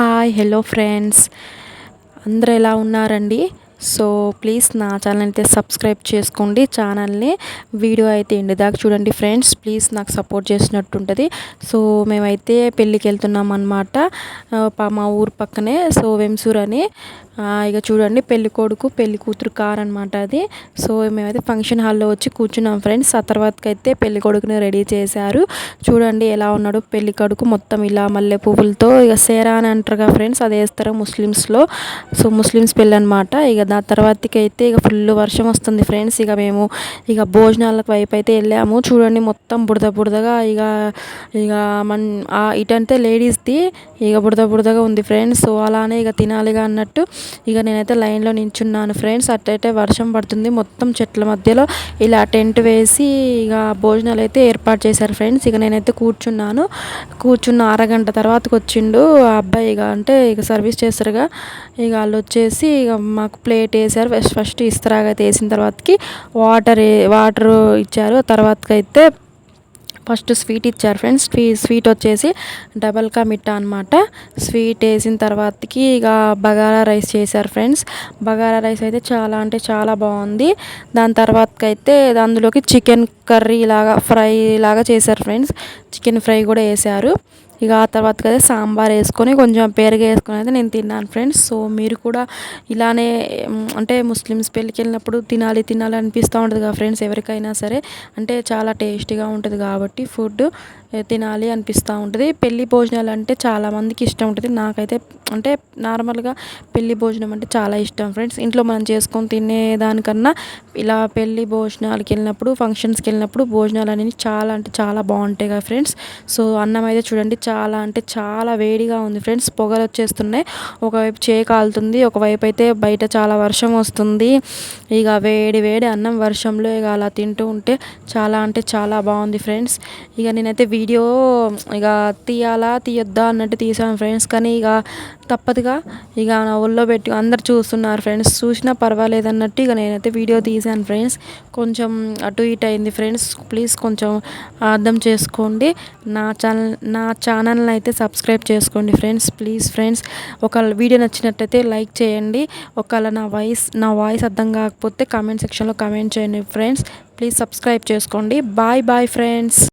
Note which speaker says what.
Speaker 1: Hi hello friends. అందరు ఎలా ఉన్నారండి? సో ప్లీజ్ నా ఛానల్ అయితే సబ్స్క్రైబ్ చేసుకోండి. ఛానల్ని వీడియో అయితే ఎండి దాకా చూడండి ఫ్రెండ్స్ ప్లీజ్ నాకు సపోర్ట్ చేసినట్టు ఉంటుంది సో మేమైతే పెళ్ళికి వెళ్తున్నాం అనమాట మా ఊరు పక్కనే సో వెంసూర్ అని. ఇక చూడండి పెళ్ళి కొడుకు పెళ్ళి కూతురు కార్ అనమాట అది. సో మేమైతే ఫంక్షన్ హాల్లో వచ్చి కూర్చున్నాం ఫ్రెండ్స్ ఆ తర్వాతకైతే అయితే పెళ్ళి కొడుకుని రెడీ చేశారు. చూడండి ఎలా ఉన్నాడు పెళ్ళి కొడుకు మొత్తం ఇలా మల్లె పువ్వులతో. ఇక సేరా అని అంటారుగా ఫ్రెండ్స్ అది వేస్తారు ముస్లిమ్స్లో. సో ముస్లిమ్స్ పెళ్ళి అనమాట ఇక దాని తర్వాతకి అయితే ఇక ఫుల్ వర్షం వస్తుంది ఫ్రెండ్స్ ఇక మేము ఇక భోజనాలకు వైపు అయితే వెళ్ళాము. చూడండి మొత్తం బుడద బుడదగా ఇక ఇక మన్ ఇటంటే లేడీస్ది ఇక బుడద బుడదగా ఉంది ఫ్రెండ్స్. సో అలానే ఇక తినాలిగా అన్నట్టు ఇక నేనైతే లైన్లో నించున్నాను ఫ్రెండ్స్. అట్టయితే వర్షం పడుతుంది. మొత్తం చెట్ల మధ్యలో ఇలా టెంట్ వేసి ఇక భోజనాలు అయితే ఏర్పాటు చేశారు ఫ్రెండ్స్. ఇక నేనైతే కూర్చున్నాను. కూర్చున్న అరగంట తర్వాతకి వచ్చిండు ఆ అబ్బాయి ఇక అంటే ఇక సర్వీస్ చేస్తారుగా ఇక వాళ్ళు వచ్చేసి ఇక మాకు ప్లేట్ వేసారు. ఫస్ట్ ఫస్ట్ ఇస్తరాగా వేసిన తర్వాతకి వాటర్ వాటర్ ఇచ్చారు. తర్వాతకైతే అయితే ఫస్ట్ స్వీట్ ఇచ్చారు ఫ్రెండ్స్. స్వీట్ వచ్చేసి డబల్ కా మిఠా అనమాట స్వీట్ వేసిన తర్వాతకి ఇక బగారా రైస్ చేశారు ఫ్రెండ్స్. బగారా రైస్ అయితే చాలా అంటే చాలా బాగుంది. దాని తర్వాతకైతే అయితే అందులోకి చికెన్ కర్రీ లాగా ఫ్రై లాగా చేశారు ఫ్రెండ్స్. చికెన్ ఫ్రై కూడా వేసారు ఇక ఆ తర్వాత కదా సాంబార్ వేసుకొని కొంచెం పెరుగు వేసుకొని అయితే నేను తిన్నాను ఫ్రెండ్స్. సో మీరు కూడా ఇలానే అంటే ముస్లిమ్స్ పెళ్ళికి వెళ్ళినప్పుడు తినాలి తినాలి అనిపిస్తూ ఉంటుంది కదా ఫ్రెండ్స్ ఎవరికైనా సరే. అంటే చాలా టేస్టీగా ఉంటుంది కాబట్టి ఫుడ్ తినాలి అనిపిస్తూ ఉంటుంది. పెళ్ళి భోజనాలు అంటే చాలామందికి ఇష్టం ఉంటుంది. నాకైతే అంటే నార్మల్గా పెళ్ళి భోజనం అంటే చాలా ఇష్టం ఫ్రెండ్స్. ఇంట్లో మనం చేసుకొని తినేదానికన్నా ఇలా పెళ్ళి భోజనాలకి వెళ్ళినప్పుడు ఫంక్షన్స్కి వెళ్ళినప్పుడు భోజనాలు అనేవి చాలా అంటే చాలా బాగుంటాయి కదా ఫ్రెండ్స్. సో అన్నం అయితే చూడండి చాలా అంటే చాలా వేడిగా ఉంది ఫ్రెండ్స్. పొగలు వచ్చేస్తున్నాయి. ఒకవైపు చేయి కాలుతుంది ఒకవైపు అయితే బయట చాలా వర్షం వస్తుంది. ఇక వేడి వేడి అన్నం వర్షంలో ఇక అలా తింటూ ఉంటే చాలా అంటే చాలా బాగుంది ఫ్రెండ్స్. ఇక నేనైతే వీడియో ఇక తీయాలా తీయొద్దా అన్నట్టు తీసాను ఫ్రెండ్స్. కానీ ఇక తప్పదుగా. ఇక నా ఒళ్ళో పెట్టి అందరు చూస్తున్నారు ఫ్రెండ్స్. చూసినా పర్వాలేదు అన్నట్టు ఇక నేనైతే వీడియో తీసాను ఫ్రెండ్స్. కొంచెం అటు ఇటు అయింది ఫ్రెండ్స్. ప్లీజ్ కొంచెం అర్థం చేసుకోండి. నా ఛానల్ నా ఛానల్ని అయితే సబ్స్క్రైబ్ చేసుకోండి ఫ్రెండ్స్. ప్లీజ్ ఫ్రెండ్స్ ఒక వీడియో నచ్చినట్టయితే లైక్ చేయండి. ఒకవేళ నా వాయిస్ నా వాయిస్ అర్థం కాకపోతే కామెంట్ సెక్షన్లో కామెంట్ చేయండి ఫ్రెండ్స్. ప్లీజ్ సబ్స్క్రైబ్ చేసుకోండి. Bye bye friends.